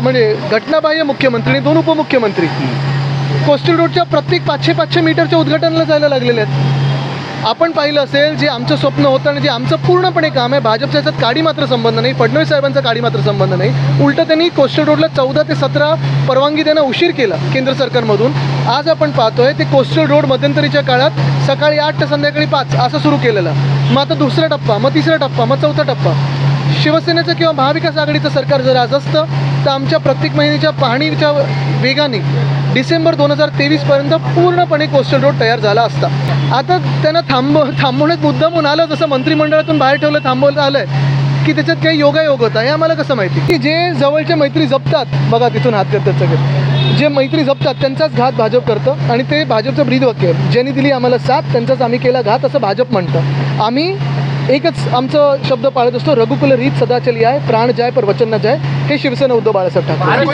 म्हणजे घटनाबाह्य मुख्यमंत्री आणि दोन उपमुख्यमंत्री. कोस्टल रोडच्या प्रत्येक पाचशे पाचशे मीटरच्या उद्घाटनाला जायला लागलेले आहेत. आपण पाहिलं असेल जे आमचं स्वप्न होतं आणि जे आमचं पूर्णपणे काम आहे भाजपच्या याच्यात काडी मात्र संबंध नाही फडणवीस साहेबांचा काडी मात्र संबंध नाही. उलटं त्यांनी कोस्टल रोडला चौदा ते सतरा परवानगी देणं उशीर केला केंद्र सरकारमधून. आज आपण पाहतोय ते कोस्टल रोड मध्यंतरीच्या काळात सकाळी आठ ते संध्याकाळी पाच असं सुरू केलेलं. मग आता दुसरा टप्पा मग तिसरा टप्पा मग चौथा टप्पा. शिवसेनेचं किंवा महाविकास आघाडीचं सरकार जर आज असतं तर आमच्या प्रत्येक महिन्याच्या पाहणीच्या वेगाने डिसेंबर दोन हजार तेवीसपर्यंत पूर्णपणे कोस्टल रोड तयार झाला असता. आता त्यांना थांब थांबवण्यात मुद्दामून आलं जसं मंत्रिमंडळातून बाहेर ठेवलं थांबवलं आलं की त्याच्यात काही योगायोग होता हे आम्हाला कसं माहिती? की जे जवळच्या मैत्री जपतात बघा तिथून हात करतात सगळे जे मैत्री जपतात त्यांचाच घात भाजप करतं आणि ते भाजपचं ब्रीद वाक्य ज्यांनी दिली आम्हाला साथ त्यांचाच आम्ही केला घात असं भाजप म्हणतं. आम्ही एकच आमचं शब्द पाळत असतो रघुकुल रीत सदा चली आहे प्राण जाय पर वचन न जाय. हे शिवसेना उद्धव बाळासाहेब ठाकरे.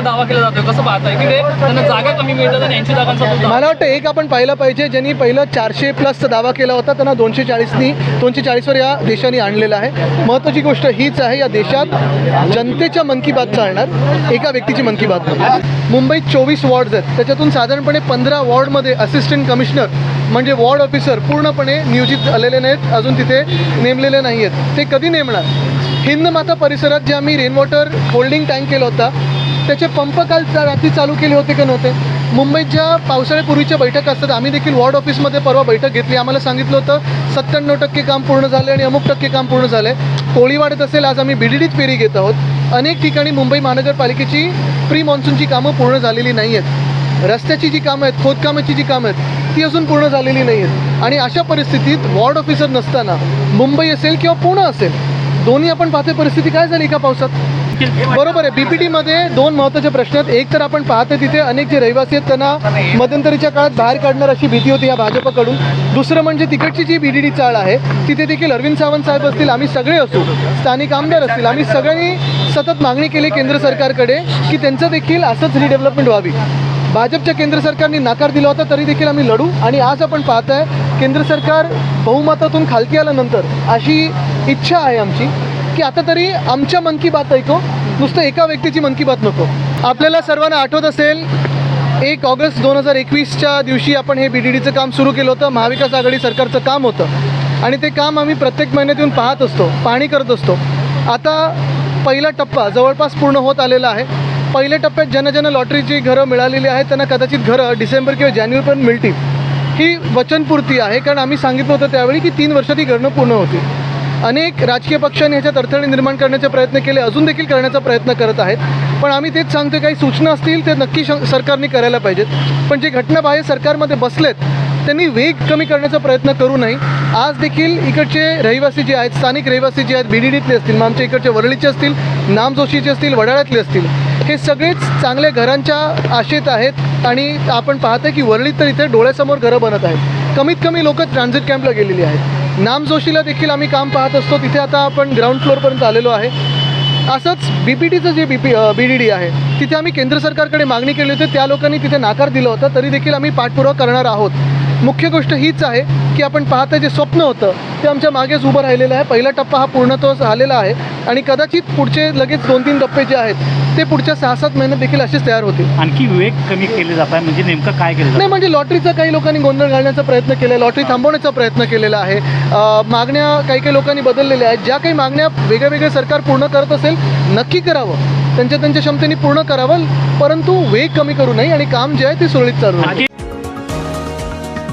दावा केला जातोय. कसं पाहताय की ते त्यांना जागा कमी मिळतात आणि ऐंशी जागांचा तो दावा मला वाटतं एक आपण पाहिलं पाहिजे ज्यांनी पहिलं चारशे प्लसचा दावा केला होता त्यांना दोनशे चाळीसनी दोनशे चाळीसवर या देशाने आणलेला आहे. महत्त्वाची गोष्ट हीच आहे या देशात जनतेच्या मन की बात चालणार एका व्यक्तीची मन की बात नाही. मुंबईत चोवीस वॉर्ड्स आहेत. त्याच्यातून साधारणपणे पंधरा वॉर्डमध्ये असिस्टंट कमिशनर म्हणजे वॉर्ड ऑफिसर पूर्णपणे नियोजित झालेले नाहीत अजून तिथे नेमलेले नाही आहेत ते कधी नेमणार? हिंदमाता परिसरात जे आम्ही रेनवॉटर होल्डिंग टँक केला होता त्याचे पंप काल रात्री चालू केले होते का नव्हते? मुंबईत ज्या पावसाळ्यापूर्वीच्या बैठका असतात. आम्ही देखील वॉर्ड ऑफिसमध्ये परवा बैठक घेतली. आम्हाला सांगितलं होतं सत्त्याण्णव टक्के काम पूर्ण झाले आणि अमुक टक्के काम पूर्ण झाले कोळी कोळीवाडत असेल आज आम्ही बीडीडीत फेरी घेत आहोत. अनेक ठिकाणी मुंबई महानगरपालिकेची प्री मान्सूनची कामं पूर्ण झालेली नाही आहेत रस्त्याची जी कामं आहेत खोदकामाची जी कामं आहेत ती अजून पूर्ण झालेली नाही आहेत आणि अशा परिस्थितीत वॉर्ड ऑफिसर नसताना मुंबई असेल किंवा पुणे असेल दोन्ही आपण पाहते परिस्थिती काय झाली का पावसात? बरोबर आहे. बीपीटी मध्ये दोन महत्त्वाचे प्रश्न आहेत. एक तर आपण पाहतोय तिथे अनेक जे रहिवासी आहेत त्यांना मध्यंतरीच्या काळात बाहेर काढणार अशी भीती होती या भाजपकडून. दुसरं म्हणजे तिकडची जी बीडीडी चाळ आहे तिथे देखील अरविंद सावंत साहेब असतील आम्ही सगळे असू स्थानिक आमदार असतील आम्ही सगळ्यांनी सतत मागणी केली केंद्र सरकारकडे की त्यांचं देखील असंच रिडेव्हलपमेंट व्हावी. भाजपच्या केंद्र सरकारने नकार दिला होता तरी देखील आम्ही लढू. आणि आज आपण पाहताय केंद्र सरकार बहुमतातून खालती आल्यानंतर अशी इच्छा आहे आमची. की आता तरी आमच्या मन की बात ऐको नुसतं एका व्यक्तीची मन की बात नको. आपल्याला सर्वांना आठवत असेल एक ऑगस्ट दोन हजार एकवीसच्या दिवशी आपण हे बी डी डीचं काम सुरू केलं होतं महाविकास आघाडी सरकारचं काम होतं. आणि ते काम आम्ही प्रत्येक महिन्यात येऊन पाहत असतो पाहणी करत असतो. आता पहिला टप्पा जवळपास पूर्ण होत आलेला आहे. पहिल्या टप्प्यात ज्यांना ज्यांना लॉटरीची घरं मिळालेली आहेत त्यांना कदाचित घरं डिसेंबर किंवा जानेवारीपर्यंत मिळतील. ही वचनपूर्ती आहे कारण आम्ही सांगितलं होतं त्यावेळी की तीन वर्षात ही घरणं पूर्ण होती अनेक राजकीय पक्षांनी ह्याच्यात अडथळे निर्माण करण्याचे प्रयत्न केले अजून देखील करण्याचा प्रयत्न करत आहेत. पण आम्ही तेच सांगतो काही सूचना असतील ते नक्की श सरकारने करायला पाहिजेत. पण जे घटनाबाह्य सरकारमध्ये बसलेत त्यांनी वेग कमी करण्याचा प्रयत्न करू नये. आज देखील इकडचे रहिवासी जे आहेत स्थानिक रहिवासी जे आहेत बीडीडीतले असतील मग आमच्या इकडचे वरळीचे असतील नामजोशीचे असतील वडाळ्यातले असतील हे सगळेच चांगल्या घरांच्या आशेत आहेत आणि आपण पाहतोय की वरळीत तर इथे डोळ्यासमोर घरं बनत आहेत. कमीत कमी लोक ट्रान्झिट कॅम्पला गेलेली आहेत. नामजोशीला देखील आम्ही काम पाहत असतो. तिथे आता आपण ग्राउंड फ्लोअरपर्यंत आलेलो आहे. असंच बी पी टीचं जे B P B D D आहे तिथे आम्ही केंद्र सरकारकडे मागणी केली होती. त्या लोकांनी तिथे नाकार दिला होता. तरी देखील आम्ही पाठपुरावा करणार आहोत. मुख्य गोष्ट हीच आहे की आपण पाहता जे स्वप्न होतं ते आमच्या मागेच उभं राहिलेलं आहे. पहिला टप्पा हा पूर्णत्व झालेला आहे. आणि कदाचित पुढचे लगेच दोन तीन टप्पे जे आहेत ते पुढच्या सहा सात महिन्यात देखील असेच तयार होतील. आणखी वेग कमी केले जात आहे. म्हणजे नेमकं काय केलं नाही म्हणजे लॉटरीचा काही लोकांनी गोंधळ घालण्याचा प्रयत्न केला आहे लॉटरी थांबवण्याचा प्रयत्न केलेला आहे. मागण्या काही काही लोकांनी बदललेल्या आहेत. ज्या काही मागण्या वेगळ्या वेगळे सरकार पूर्ण करत असेल नक्की करावं. त्यांच्या त्यांच्या क्षमतेने पूर्ण करावं परंतु वेग कमी करू नये आणि काम जे आहे ते सुरळीत चालू